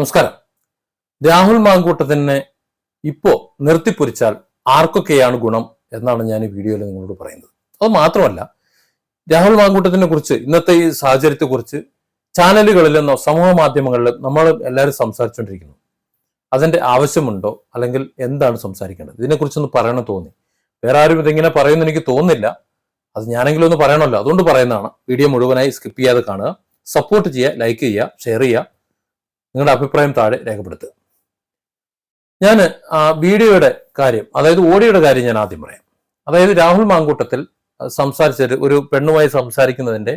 നമസ്കാരം. രാഹുൽ മാങ്കൂട്ടത്തിനെ ഇപ്പോ നിർത്തിപ്പൊരിച്ചാൽ ആർക്കൊക്കെയാണ് ഗുണം എന്നാണ് ഞാൻ ഈ വീഡിയോയിൽ നിങ്ങളോട് പറയുന്നത്. അത് മാത്രമല്ല രാഹുൽ മാങ്കൂട്ടത്തിനെ കുറിച്ച് ഇന്നത്തെ ഈ സാഹചര്യത്തെ കുറിച്ച് ചാനലുകളിലെന്നോ സമൂഹ മാധ്യമങ്ങളിലും നമ്മൾ എല്ലാവരും സംസാരിച്ചുകൊണ്ടിരിക്കുന്നു. അതിന്റെ ആവശ്യമുണ്ടോ അല്ലെങ്കിൽ എന്താണ് സംസാരിക്കേണ്ടത്? ഇതിനെക്കുറിച്ചൊന്ന് പറയണം തോന്നി. വേറെ ആരും ഇതിങ്ങനെ പറയുമെന്ന് എനിക്ക് തോന്നുന്നില്ല. അത് ഞാനെങ്കിലും ഒന്ന് പറയണമല്ലോ. അതുകൊണ്ട് പറയുന്നതാണ്. വീഡിയോ മുഴുവനായി സ്കിപ്പ് ചെയ്യാതെ കാണുക. സപ്പോർട്ട് ചെയ്യുക ലൈക്ക് ചെയ്യുക ഷെയർ ചെയ്യുക. നിങ്ങളുടെ അഭിപ്രായം താഴെ രേഖപ്പെടുത്തുക. ഞാൻ വീഡിയോയുടെ കാര്യം അതായത് ഓഡിയോയുടെ കാര്യം ഞാൻ ആദ്യം പറയാം. അതായത് രാഹുൽ മാങ്കൂട്ടത്തിൽ സംസാരിച്ചത് ഒരു പെണ്ണുമായി സംസാരിക്കുന്നതിന്റെ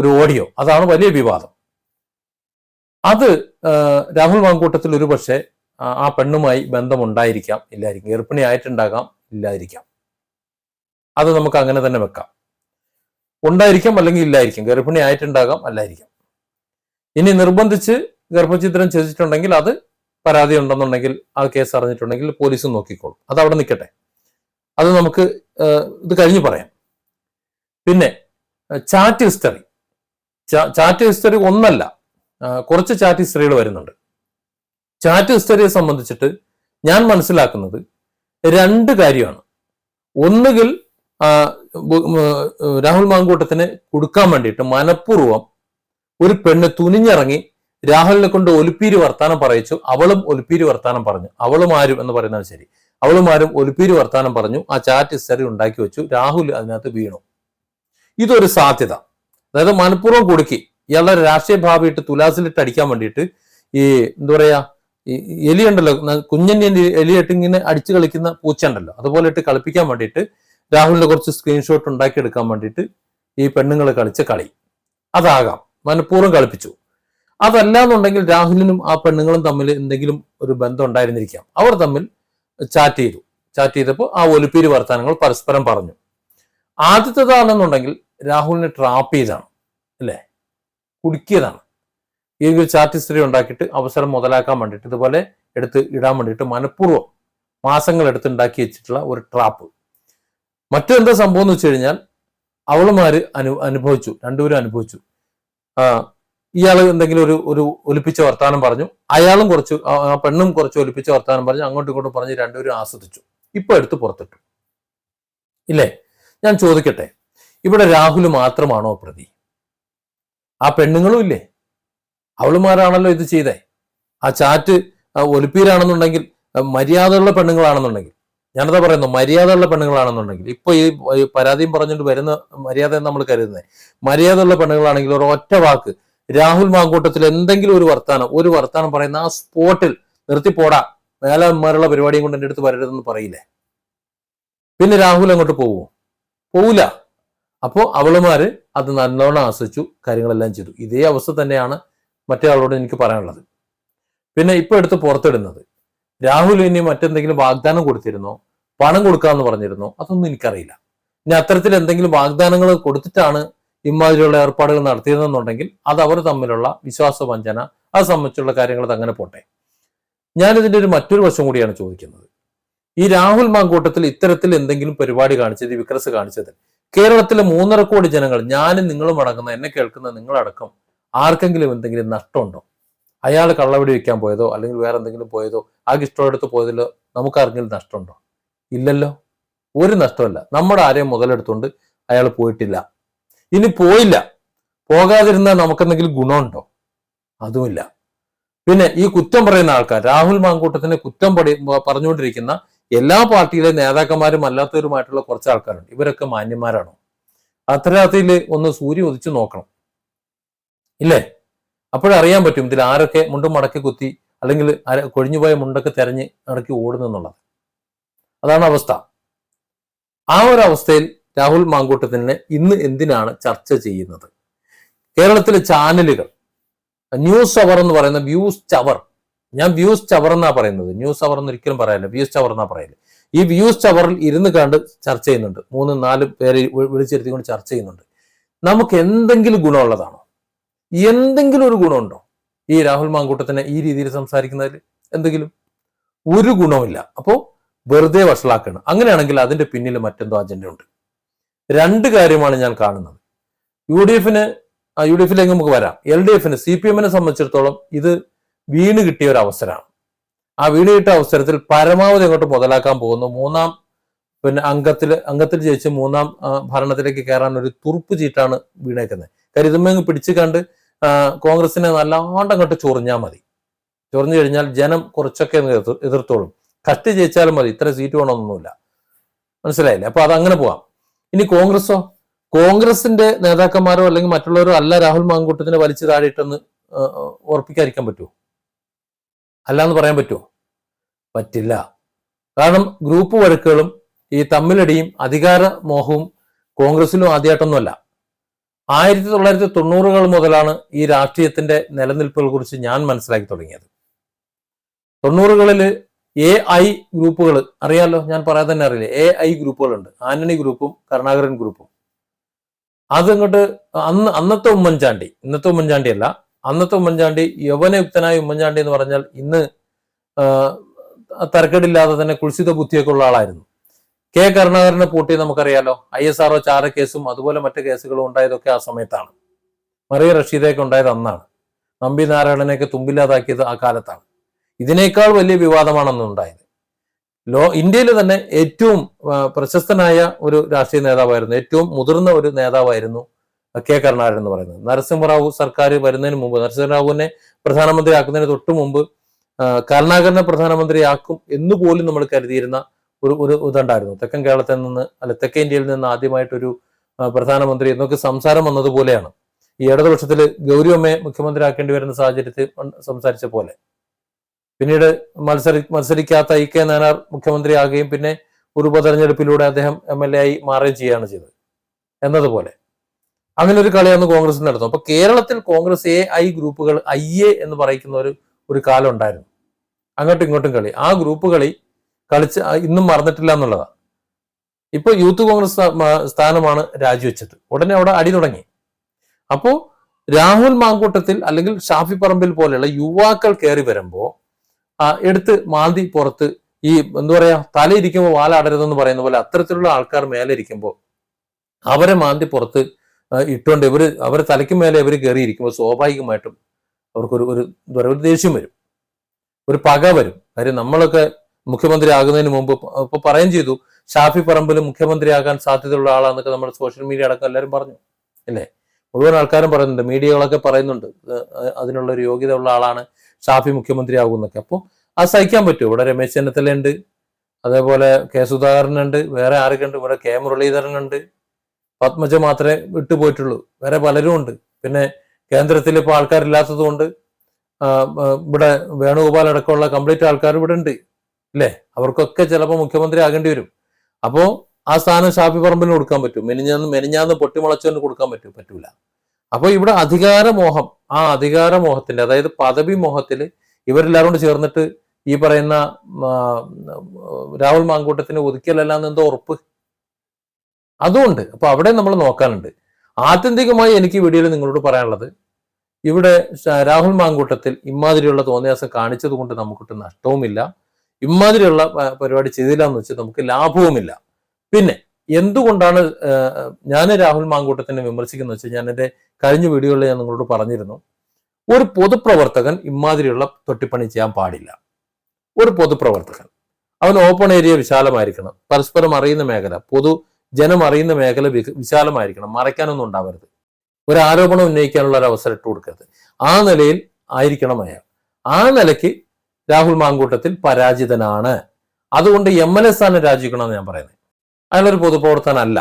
ഒരു ഓഡിയോ അതാണ് വലിയ വിവാദം. അത് രാഹുൽ മാങ്കൂട്ടത്തിൽ ഒരു പക്ഷേ ആ പെണ്ണുമായി ബന്ധമുണ്ടായിരിക്കാം ഇല്ലായിരിക്കും ഗർഭിണി ആയിട്ടുണ്ടാകാം ഇല്ലായിരിക്കാം. അത് നമുക്ക് അങ്ങനെ തന്നെ വെക്കാം. ഉണ്ടായിരിക്കാം അല്ലെങ്കിൽ ഇല്ലായിരിക്കും ഗർഭിണി ആയിട്ടുണ്ടാകാം അല്ലായിരിക്കാം. ഇനി നിർബന്ധിച്ച് ഗർഭചിത്രം ചെയ്തിട്ടുണ്ടെങ്കിൽ അത് പരാതി ഉണ്ടെന്നുണ്ടെങ്കിൽ ആ കേസ് അറിഞ്ഞിട്ടുണ്ടെങ്കിൽ പോലീസും നോക്കിക്കോളും. അത് അവിടെ നിൽക്കട്ടെ അത് നമുക്ക് ഇത് കഴിഞ്ഞ് പറയാം. പിന്നെ ചാറ്റ് ഹിസ്റ്ററി. ചാറ്റ് ഹിസ്റ്ററി ഒന്നല്ല. കുറച്ച് ചാറ്റ് ഹിസ്റ്ററികൾ വരുന്നുണ്ട്. ചാറ്റ് ഹിസ്റ്ററിയെ സംബന്ധിച്ചിട്ട് ഞാൻ മനസ്സിലാക്കുന്നത് രണ്ട് കാര്യമാണ്. ഒന്നുകിൽ രാഹുൽ മാങ്കൂട്ടത്തിന് കൊടുക്കാൻ വേണ്ടിയിട്ട് മനഃപൂർവം ഒരു പെണ്ണ് തുനിഞ്ഞിറങ്ങി രാഹുലിനെ കൊണ്ട് ഒലിപ്പീര് വർത്താനം പറയിച്ചു. അവളും ഒലിപ്പീര് വർത്താനം പറഞ്ഞു. അവളും ആരും എന്ന് പറയുന്നത് ശരി. അവളും ആരും ഒലിപ്പീര് വർത്താനം പറഞ്ഞു. ആ ചാറ്റ് ഹിസ്റ്ററി ഉണ്ടാക്കി വെച്ചു. രാഹുൽ അതിനകത്ത് വീണു. ഇതൊരു സാധ്യത. അതായത് മനഃപൂർവം കുടുക്കി. ഇയാളുടെ രാഷ്ട്രീയ ഭാവിയിട്ട് തുലാസിലിട്ട് അടിക്കാൻ വേണ്ടിയിട്ട് ഈ എന്താ പറയാ ഈ എലി ഉണ്ടല്ലോ ന- എലി- എലിയിട്ട് ഇങ്ങനെ അടിച്ചു കളിക്കുന്ന പൂച്ച ഉണ്ടല്ലോ അതുപോലെ ഇട്ട് കളിപ്പിക്കാൻ വേണ്ടിയിട്ട് രാഹുലിന്റെ കുറച്ച് സ്ക്രീൻഷോട്ട് ഉണ്ടാക്കിയെടുക്കാൻ വേണ്ടിയിട്ട് ഈ പെണ്ണുങ്ങൾ കളിച്ച കളി. അതാകാം. മനഃപൂർവം കളിപ്പിച്ചു. അതല്ല എന്നുണ്ടെങ്കിൽ രാഹുലിനും ആ പെണ്ണുങ്ങളും തമ്മിൽ എന്തെങ്കിലും ഒരു ബന്ധം ഉണ്ടായിരുന്നിരിക്കാം. അവർ തമ്മിൽ ചാറ്റ് ചെയ്തു. ചാറ്റ് ചെയ്തപ്പോൾ ആ ഒലിപ്പീര് വർത്തമാനങ്ങൾ പരസ്പരം പറഞ്ഞു. ആദ്യത്തേതാണെന്നുണ്ടെങ്കിൽ രാഹുലിനെ ട്രാപ്പ് ചെയ്താണ് അല്ലേ? കുടുക്കിയതാണ്. ഈ ഒരു ചാറ്റ് ഹിസ്റ്ററി ഉണ്ടാക്കിയിട്ട് അവസരം മുതലാക്കാൻ വേണ്ടിയിട്ട് ഇതുപോലെ എടുത്ത് ഇടാൻ വേണ്ടിയിട്ട് മനഃപൂർവം മാസങ്ങൾ എടുത്തുണ്ടാക്കി വെച്ചിട്ടുള്ള ഒരു ട്രാപ്പ്. മറ്റെന്താ സംഭവം എന്ന് വെച്ച് കഴിഞ്ഞാൽ അവളുമാര് അനു അനുഭവിച്ചു. രണ്ടുപേരും അനുഭവിച്ചു. ഇയാൾ എന്തെങ്കിലും ഒരു ഒരു ഒലിപ്പിച്ച വർത്താനം പറഞ്ഞു. അയാളും കുറച്ച് ആ പെണ്ണും കുറച്ച് ഒലിപ്പിച്ച വർത്താനം പറഞ്ഞു അങ്ങോട്ടും ഇങ്ങോട്ടും പറഞ്ഞ് രണ്ടുപേരും ആസ്വദിച്ചു. ഇപ്പൊ എടുത്ത് പുറത്തിട്ടു. ഇല്ലേ? ഞാൻ ചോദിക്കട്ടെ. ഇവിടെ രാഹുൽ മാത്രമാണോ പ്രതി? ആ പെണ്ണുങ്ങളും ഇല്ലേ? അവളുമാരാണല്ലോ ഇത് ചെയ്തേ. ആ ചാറ്റ് ഒലിപ്പീരാണെന്നുണ്ടെങ്കിൽ മര്യാദയുള്ള പെണ്ണുങ്ങളാണെന്നുണ്ടെങ്കിൽ ഞാനതാ പറയുന്നു മര്യാദയുള്ള പെണ്ണുങ്ങളാണെന്നുണ്ടെങ്കിൽ ഇപ്പൊ ഈ പരാതിയും പറഞ്ഞിട്ട് വരുന്ന മര്യാദ നമ്മൾ കരുതുന്നത് മര്യാദയുള്ള പെണ്ണുങ്ങളാണെങ്കിൽ ഒരു ഒറ്റ വാക്ക് രാഹുൽ മാങ്കൂട്ടത്തിൽ എന്തെങ്കിലും ഒരു വർത്താനം ഒരു വർത്താനം പറയുന്ന ആ സ്പോട്ടിൽ നിർത്തിപ്പോടാ പോടാ മേലെ അമ്മമാരുള്ള പരിപാടിയും കൊണ്ട് എന്റെ അടുത്ത് വരരുതെന്ന് പറയില്ലേ? പിന്നെ രാഹുൽ അങ്ങോട്ട് പോവുമോ പോവില്ല. അപ്പോൾ അവളുമാര് അത് നല്ലോണം ആസ്വദിച്ചു കാര്യങ്ങളെല്ലാം ചെയ്തു. ഇതേ അവസ്ഥ തന്നെയാണ് മറ്റേ ആളോട് എനിക്ക് പറയാനുള്ളത്. പിന്നെ ഇപ്പൊ എടുത്ത് പുറത്തിടുന്നത്. രാഹുൽ ഇനി മറ്റെന്തെങ്കിലും വാഗ്ദാനം കൊടുത്തിരുന്നോ? പണം കൊടുക്കാമെന്ന് പറഞ്ഞിരുന്നോ? അതൊന്നും എനിക്കറിയില്ല. ഇനി അത്തരത്തിൽ എന്തെങ്കിലും വാഗ്ദാനങ്ങൾ കൊടുത്തിട്ടാണ് ഇമാതിരിയുള്ള ഏർപ്പാടുകൾ നടത്തിയതെന്നുണ്ടെങ്കിൽ അത് അവർ തമ്മിലുള്ള വിശ്വാസവഞ്ചന അത് സംബന്ധിച്ചുള്ള കാര്യങ്ങൾ അങ്ങനെ പോട്ടെ. ഞാനിതിന്റെ ഒരു മറ്റൊരു വശം കൂടിയാണ് ചോദിക്കുന്നത്. ഈ രാഹുൽ മാങ്കൂട്ടത്തിൽ ഇത്തരത്തിൽ എന്തെങ്കിലും പരിപാടി കാണിച്ചത് വിക്രസ് കാണിച്ചത്? കേരളത്തിലെ മൂന്നര കോടി ജനങ്ങൾ ഞാനും നിങ്ങളും അടങ്ങുന്ന എന്നെ കേൾക്കുന്ന നിങ്ങളടക്കം ആർക്കെങ്കിലും എന്തെങ്കിലും നഷ്ടമുണ്ടോ? അയാൾ കള്ളവടി വെക്കാൻ പോയതോ അല്ലെങ്കിൽ വേറെ എന്തെങ്കിലും പോയതോ ആ ഇഷ്ടമെടുത്ത് പോയതിലോ നമുക്ക് ആർക്കെങ്കിലും നഷ്ടമുണ്ടോ? ഇല്ലല്ലോ. ഒരു നഷ്ടമല്ല നമ്മുടെ ആരെയും മുതലെടുത്തുകൊണ്ട് അയാൾ പോയിട്ടില്ല. ഇനി പോയില്ല. പോകാതിരുന്നാൽ നമുക്കെന്തെങ്കിലും ഗുണമുണ്ടോ? അതുമില്ല. പിന്നെ ഈ കുറ്റം പറയുന്ന ആൾക്കാർ രാഹുൽ മാങ്കൂട്ടത്തിനെ കുറ്റം പടി പറഞ്ഞുകൊണ്ടിരിക്കുന്ന എല്ലാ പാർട്ടിയിലെ നേതാക്കന്മാരും അല്ലാത്തവരുമായിട്ടുള്ള കുറച്ച് ആൾക്കാരുണ്ട്. ഇവരൊക്കെ മാന്യന്മാരാണോ? അത്തരത്തിൽ ഒന്ന് സൂര്യ ഉദിച്ചു നോക്കണം. ഇല്ലേ? അപ്പോഴറിയാൻ പറ്റും ഇതിൽ ആരൊക്കെ മുണ്ടും മടക്കി കുത്തി അല്ലെങ്കിൽ കൊഴിഞ്ഞുപോയ മുണ്ടൊക്കെ തെരഞ്ഞ് നടക്കി ഓടുന്നെന്നുള്ളത് അതാണ് അവസ്ഥ. ആ ഒരു അവസ്ഥയിൽ രാഹുൽ മാങ്കൂട്ടത്തിനെ ഇന്ന് എന്തിനാണ് ചർച്ച ചെയ്യുന്നത്? കേരളത്തിലെ ചാനലുകൾ ന്യൂസ് അവർ എന്ന് പറയുന്ന വ്യൂസ് ചവർ ഞാൻ വ്യൂസ് ചവർ എന്നാ പറയുന്നത്? ന്യൂസ് അവർ എന്ന് ഒരിക്കലും പറയാനില്ല വ്യൂസ് ചവർ എന്നാ പറയുന്നത് ഈ വ്യൂസ് ചവറിൽ ഇരുന്ന് കണ്ട് ചർച്ച ചെയ്യുന്നുണ്ട്. മൂന്ന് നാല് പേരെ വിളിച്ചിരുത്തി വിളിച്ചിരുത്തിക്കൊണ്ട് ചർച്ച ചെയ്യുന്നുണ്ട്. നമുക്ക് എന്തെങ്കിലും ഗുണമുള്ളതാണോ? എന്തെങ്കിലും ഒരു ഗുണമുണ്ടോ? ഈ രാഹുൽ മാങ്കൂട്ടത്തിനെ ഈ രീതിയിൽ സംസാരിക്കുന്നതിൽ എന്തെങ്കിലും? ഒരു ഗുണമില്ല അപ്പോൾ വെറുതെ വഷളാക്കണം. അങ്ങനെയാണെങ്കിൽ അതിന്റെ പിന്നിൽ മറ്റെന്തോ അജണ്ട ഉണ്ട് രണ്ട് കാര്യമാണ് ഞാൻ കാണുന്നത്. യു ഡി എഫിന് യു ഡി എഫിലേക്ക് നമുക്ക് വരാം. എൽ ഡി എഫിന് സി പി എമ്മിനെ സംബന്ധിച്ചിടത്തോളം ഇത് വീണ് കിട്ടിയ ഒരു അവസരമാണ്. ആ വീണ് കിട്ടിയ അവസരത്തിൽ പരമാവധി അങ്ങോട്ട് മുതലാക്കാൻ പോകുന്നു. മൂന്നാം പിന്നെ അംഗത്തിൽ അംഗത്തിൽ ജയിച്ച് മൂന്നാം ഭരണത്തിലേക്ക് കയറാൻ ഒരു തുറുപ്പ് ചീട്ടാണ് വീണേക്കുന്നത്. കാര്യം അങ്ങ് പിടിച്ചു കണ്ട് കോൺഗ്രസിനെ നല്ലാണ്ട് അങ്ങോട്ട് ചൊറിഞ്ഞാൽ മതി. ചൊറിഞ്ഞു കഴിഞ്ഞാൽ ജനം കുറച്ചൊക്കെ എതിർത്തോളും. കഷ്ടി ജയിച്ചാലും മതി. ഇത്ര സീറ്റ് വേണമെന്നൊന്നുമില്ല. മനസ്സിലായില്ലേ? അപ്പൊ അത് അങ്ങനെ പോവാം. ഇനി കോൺഗ്രസോ കോൺഗ്രസിന്റെ നേതാക്കന്മാരോ അല്ലെങ്കിൽ മറ്റുള്ളവരോ അല്ല രാഹുൽ മാങ്കൂട്ടത്തിനെ വലിച്ചു താഴെയിട്ടെന്ന് ഉറപ്പിക്കാതിരിക്കാൻ പറ്റുമോ അല്ലാന്ന് പറയാൻ പറ്റുമോ പറ്റില്ല. കാരണം ഗ്രൂപ്പ് വഴക്കുകളും ഈ തമ്മിലടിയും അധികാര മോഹവും കോൺഗ്രസിലും ആദ്യമായിട്ടൊന്നുമല്ല ആയിരത്തി തൊള്ളായിരത്തി തൊണ്ണൂറുകൾ മുതലാണ് ഈ രാഷ്ട്രീയത്തിന്റെ നിലനിൽപ്പുകളെ കുറിച്ച് ഞാൻ മനസ്സിലാക്കി തുടങ്ങിയത്. തൊണ്ണൂറുകളിൽ എ ഐ ഗ്രൂപ്പുകൾ. അറിയാലോ? ഞാൻ പറയാതെ തന്നെ അറിയില്ല. A I ഗ്രൂപ്പുകളുണ്ട്. ആന്റണി ഗ്രൂപ്പും കരുണാകരൻ ഗ്രൂപ്പും. അതങ്ങോട്ട് അന്ന് അന്നത്തെ ഉമ്മൻചാണ്ടി ഇന്നത്തെ ഉമ്മൻചാണ്ടി അല്ല. അന്നത്തെ ഉമ്മൻചാണ്ടി യൗവനയുക്തനായ ഉമ്മൻചാണ്ടി എന്ന് പറഞ്ഞാൽ ഇന്ന് തരക്കേടില്ലാതെ തന്നെ കുൽസിത ബുദ്ധിയൊക്കെ ഉള്ള ആളായിരുന്നു. കെ കരുണാകരനെ പൂട്ടി നമുക്കറിയാലോ? ഐ എസ് ആർഒ ചാര കേസും അതുപോലെ മറ്റു കേസുകളും ഉണ്ടായതൊക്കെ ആ സമയത്താണ്. മറിയ റഷീദയൊക്കെ ഉണ്ടായത് അന്നാണ്. നമ്പി നാരായണനെയൊക്കെ തുമ്പില്ലാതാക്കിയത് ആ കാലത്താണ്. ഇതിനേക്കാൾ വലിയ വിവാദമാണെന്ന് ഉണ്ടായത്. ലോ ഇന്ത്യയിൽ തന്നെ ഏറ്റവും പ്രശസ്തനായ ഒരു രാഷ്ട്രീയ നേതാവായിരുന്നു ഏറ്റവും മുതിർന്ന ഒരു നേതാവായിരുന്നു കെ. കരുണാകരൻ എന്ന് പറയുന്നത്. നരസിംഹറാവു സർക്കാർ വരുന്നതിന് മുമ്പ് നരസിംഹറാവുവിനെ പ്രധാനമന്ത്രി ആക്കുന്നതിന് തൊട്ട് മുമ്പ് കരുണാകരനെ പ്രധാനമന്ത്രിയാക്കും എന്ന് പോലും നമ്മൾ കരുതിയിരുന്ന ഒരു ഒരു ഇതുണ്ടായിരുന്നു. തെക്കൻ കേരളത്തിൽ നിന്ന് അല്ല തെക്കേ ഇന്ത്യയിൽ നിന്ന് ആദ്യമായിട്ടൊരു പ്രധാനമന്ത്രി എന്നൊക്കെ സംസാരം വന്നതുപോലെയാണ്. ഈ ഇടതുപക്ഷത്തിൽ ഗൗരിയമ്മയെ മുഖ്യമന്ത്രിയാക്കേണ്ടി വരുന്ന സാഹചര്യത്തിൽ സംസാരിച്ച പോലെ. പിന്നീട് മത്സരി മത്സരിക്കാത്ത ഇ കെ നാനാർ മുഖ്യമന്ത്രിയാകുകയും പിന്നെ ഒരു ഉപതെരഞ്ഞെടുപ്പിലൂടെ അദ്ദേഹം എം എൽ എ ആയി മാറുകയും ചെയ്യുകയാണ് ചെയ്തത്. എന്നതുപോലെ. അങ്ങനെ ഒരു കളിയാണ് കോൺഗ്രസ് നടത്തുന്നത് അപ്പൊ കേരളത്തിൽ കോൺഗ്രസ് എ ഐ ഗ്രൂപ്പുകൾ ഐ എ എന്ന് പറയുന്ന ഒരു ഒരു കാലം ഉണ്ടായിരുന്നു. അങ്ങോട്ടും ഇങ്ങോട്ടും കളി. ആ ഗ്രൂപ്പ് കളി കളിച്ച് ഇന്നും മറന്നിട്ടില്ല എന്നുള്ളതാണ് ഇപ്പൊ യൂത്ത് കോൺഗ്രസ് സ്ഥാനമാണ് രാജിവെച്ചത്. ഉടനെ അവിടെ അടി തുടങ്ങി. അപ്പോ രാഹുൽ മാങ്കൂട്ടത്തിൽ അല്ലെങ്കിൽ ഷാഫി പറമ്പിൽ പോലെയുള്ള യുവാക്കൾ കയറി വരുമ്പോ ആ, എടുത്ത് മാന്തി പുറത്ത് ഈ എന്താ പറയാ തല ഇരിക്കുമ്പോൾ വാലാടരുതെന്ന് പറയുന്ന പോലെ അത്തരത്തിലുള്ള ആൾക്കാർ മേലെ ഇരിക്കുമ്പോൾ അവരെ മാന്തി പുറത്ത് ഇട്ടുകൊണ്ട് ഇവർ അവരെ തലയ്ക്ക് മേലെ ഇവർ കയറിയിരിക്കുമ്പോൾ സ്വാഭാവികമായിട്ടും അവർക്കൊരു ഒരു എന്താ പറയുക ഒരു ദേഷ്യം വരും. ഒരു പക വരും. കാര്യം നമ്മളൊക്കെ മുഖ്യമന്ത്രി ആകുന്നതിന് മുമ്പ് ഇപ്പൊ പറയുകയും ചെയ്തു ഷാഫി പറമ്പിൽ മുഖ്യമന്ത്രിയാകാൻ സാധ്യതയുള്ള ആളാന്നൊക്കെ നമ്മുടെ സോഷ്യൽ മീഡിയ അടക്കം എല്ലാവരും പറഞ്ഞു അല്ലേ? മുഴുവൻ ആൾക്കാരും പറയുന്നുണ്ട് മീഡിയകളൊക്കെ പറയുന്നുണ്ട് അതിനുള്ള ഒരു യോഗ്യത ഉള്ള ആളാണ് ഷാഫി മുഖ്യമന്ത്രി ആകുമെന്നൊക്കെ അപ്പോൾ അത് സഹിക്കാൻ പറ്റുമോ? ഇവിടെ രമേശ് ചെന്നിത്തല ഉണ്ട് അതേപോലെ കെ സുധാകരനുണ്ട് വേറെ ആരൊക്കെ ഉണ്ട് ഇവിടെ കെ മുരളീധരനുണ്ട്. പത്മജ മാത്രമേ വിട്ടുപോയിട്ടുള്ളൂ വേറെ പലരും ഉണ്ട്. പിന്നെ കേന്ദ്രത്തിൽ ഇപ്പോൾ ആൾക്കാരില്ലാത്തത് കൊണ്ട് ഇവിടെ വേണുഗോപാൽ അടക്കമുള്ള കംപ്ലീറ്റ് ആൾക്കാർ ഇവിടെ ഉണ്ട്. ഇല്ലേ അവർക്കൊക്കെ ചിലപ്പോൾ മുഖ്യമന്ത്രി ആകേണ്ടി വരും. അപ്പോൾ ആ സ്ഥാനം ഷാഫി പറമ്പിന് കൊടുക്കാൻ പറ്റും മെനിഞ്ഞാന്ന് മെനിഞ്ഞാന്ന് പൊട്ടിമുളച്ചവന് കൊടുക്കാൻ പറ്റും പറ്റൂല. അപ്പൊ ഇവിടെ അധികാരമോഹം ആ അധികാരമോഹത്തിന്റെ അതായത് പദവി മോഹത്തിൽ ഇവരെല്ലാവരും കൂടി ചേർന്നിട്ട് ഈ പറയുന്ന രാഹുൽ മാങ്കൂട്ടത്തിന് ഒതുക്കിയല്ല എന്തോ ഉറപ്പ്. അതുകൊണ്ട് അപ്പൊ അവിടെ നമ്മൾ നോക്കാനുണ്ട്. ആത്യന്തികമായി എനിക്ക് വീഡിയോയിൽ നിങ്ങളോട് പറയാനുള്ളത് ഇവിടെ രാഹുൽ മാങ്കൂട്ടത്തിൽ ഇമാതിരിയുള്ള തോന്നിയാസം കാണിച്ചത് കൊണ്ട് നമുക്കിട്ട് നഷ്ടവുമില്ല. ഇമാതിരിയുള്ള പരിപാടി ചെയ്തില്ല എന്ന് വെച്ചാൽ നമുക്ക് ലാഭവുമില്ല. പിന്നെ എന്തുകൊണ്ടാണ് ഞാൻ രാഹുൽ മാങ്കൂട്ടത്തിനെ വിമർശിക്കുന്നത് വെച്ചാൽ ഞാൻ എന്റെ കഴിഞ്ഞ വീഡിയോയിൽ ഞാൻ നിങ്ങളോട് പറഞ്ഞിരുന്നു ഒരു പൊതുപ്രവർത്തകൻ ഇമാതിരിയുള്ള തൊട്ടിപ്പണി ചെയ്യാൻ പാടില്ല. ഒരു പൊതുപ്രവർത്തകൻ. അവൻ ഓപ്പൺ ഏരിയ വിശാലമായിരിക്കണം. പരസ്പരം അറിയുന്ന മേഖല പൊതു ജനം അറിയുന്ന മേഖല വിശാലമായിരിക്കണം. മറയ്ക്കാനൊന്നും ഉണ്ടാവരുത്. ഒരു ആരോപണം ഉന്നയിക്കാനുള്ള ഒരു അവസരം ഇട്ട് കൊടുക്കരുത്. ആ നിലയിൽ ആയിരിക്കണം അയാൾ. ആ നിലയ്ക്ക് രാഹുൽ മാങ്കൂട്ടത്തിൽ പരാജിതനാണ്. അതുകൊണ്ട് എം എൽ എ സ്ഥാനം രാജിക്കണമെന്ന് ഞാൻ പറയുന്നത് അയാളൊരു പൊതുപ്രവർത്തനല്ല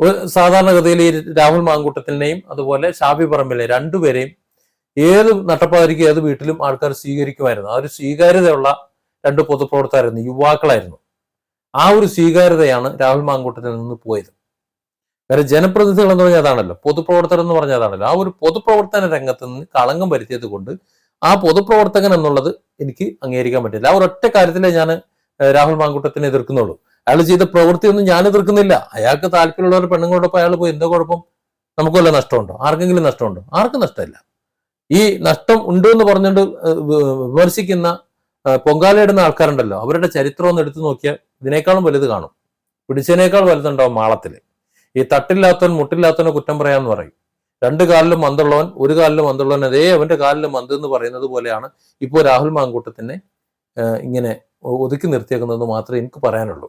ഒരു സാധാരണഗതിയിൽ ഈ രാഹുൽ മാങ്കൂട്ടത്തിനെയും അതുപോലെ ഷാഫി പറമ്പിലെ രണ്ടുപേരെയും ഏത് നട്ടപ്പാതിരിക്കും ഏത് വീട്ടിലും ആൾക്കാർ സ്വീകരിക്കുമായിരുന്നു. ആ ഒരു സ്വീകാര്യതയുള്ള രണ്ട് പൊതുപ്രവർത്തകരായിരുന്നു യുവാക്കളായിരുന്നു. ആ ഒരു സ്വീകാര്യതയാണ് രാഹുൽ മാങ്കൂട്ടത്തിൽ നിന്ന് പോയത്. വേറെ ജനപ്രതിനിധികൾ എന്ന് പറഞ്ഞാൽ അതാണല്ലോ പൊതുപ്രവർത്തകർ എന്ന് പറഞ്ഞാൽ അതാണല്ലോ. ആ ഒരു പൊതുപ്രവർത്തന രംഗത്ത് നിന്ന് കളങ്കം വരുത്തിയത് കൊണ്ട് ആ പൊതുപ്രവർത്തകൻ എന്നുള്ളത് എനിക്ക് അംഗീകരിക്കാൻ പറ്റില്ല. ആ ഒരൊറ്റ കാര്യത്തിലേ ഞാൻ രാഹുൽ മാങ്കൂട്ടത്തിനെ എതിർക്കുന്നുള്ളൂ. അയാൾ ചെയ്ത പ്രവൃത്തിയൊന്നും ഞാൻ എതിർക്കുന്നില്ല. അയാൾക്ക് താല്പര്യമുള്ള ഒരു പെണ്ണുങ്ങളോടൊപ്പം അയാൾ പോയി. എന്താ കുഴപ്പം? നമുക്ക് വല്ല നഷ്ടമുണ്ടോ? ആർക്കെങ്കിലും നഷ്ടമുണ്ടോ? ആർക്കും നഷ്ടമില്ല. ഈ നഷ്ടം ഉണ്ടോ എന്ന് പറഞ്ഞുകൊണ്ട് വിമർശിക്കുന്ന പൊങ്കാലയിടുന്ന ആൾക്കാരുണ്ടല്ലോ. അവരുടെ ചരിത്രം ഒന്ന് എടുത്തു നോക്കിയാൽ ഇതിനേക്കാളും വലുത് കാണും. പിടിച്ചതിനേക്കാൾ വലുതുണ്ടാവും മാളത്തിൽ ഈ തട്ടില്ലാത്തവൻ മുട്ടില്ലാത്തവനെ കുറ്റം പറയാമെന്ന് പറയും. രണ്ട് കാലിലും മന്തുള്ളവൻ ഒരു കാലിലും മന്തുള്ളവൻ അതേ അവന്റെ കാലിലും മന്ത് എന്ന് പറയുന്നത് പോലെയാണ് ഇപ്പോൾ രാഹുൽ മാങ്കൂട്ടത്തിനെ ഇങ്ങനെ ഒതുക്കി നിർത്തിയേക്കുന്നതെന്ന് മാത്രമേ എനിക്ക് പറയാനുള്ളൂ.